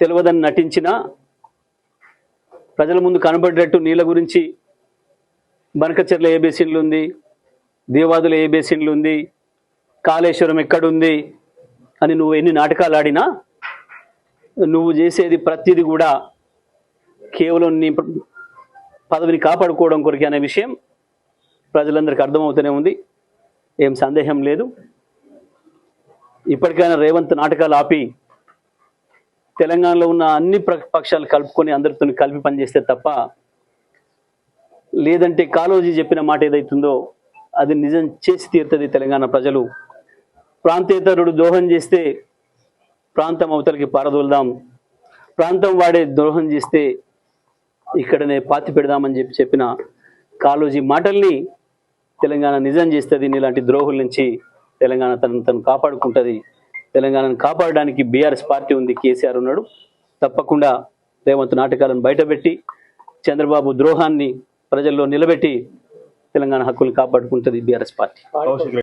తెలియదని నటించినా ప్రజల ముందు కనబడేటట్టు నీళ్ళ గురించి బనకచెర్ల ఏ బేసిన్లు ఉంది దేవాదుల ఏ బేసిన్లు ఉంది కాళేశ్వరం ఎక్కడుంది అని నువ్వు ఎన్ని నాటకాలు ఆడినా నువ్వు చేసేది ప్రతిదీ కూడా కేవలం నీ పదవిని కాపాడుకోవడం కొరికి అనే విషయం ప్రజలందరికీ అర్థమవుతూనే ఉంది. ఏం సందేహం లేదు. ఇప్పటికైనా రేవంత్ నాటకాలు ఆపి తెలంగాణలో ఉన్న అన్ని ప్ర- పక్షాలు కలుపుకొని అందరితో కలిపి పనిచేస్తే తప్ప లేదంటే కాలోజీ చెప్పిన మాట ఏదైతుందో అది నిజం చేసి తీరుతుంది తెలంగాణ ప్రజలు. ప్రాంతేతరుడు ద్రోహం చేస్తే ప్రాంతం అవతలికి పారదోలుదాం. ప్రాంతం వాడే ద్రోహం చేస్తే ఇక్కడనే పాతి పెడదామని చెప్పి చెప్పిన కాలోజీ మాటల్ని తెలంగాణ నిజం చేస్తుంది ఇలాంటి ద్రోహుల నుంచి తెలంగాణ తనను తను కాపాడుకుంటుంది. తెలంగాణను కాపాడడానికి బీఆర్ఎస్ పార్టీ ఉంది కేసీఆర్ ఉన్నాడు. తప్పకుండా రేవంత్ నాటకాలను బయటపెట్టి చంద్రబాబు ద్రోహాన్ని ప్రజల్లో నిలబెట్టి తెలంగాణ హక్కులు కాపాడుకుంటుంది బీఆర్ఎస్ పార్టీ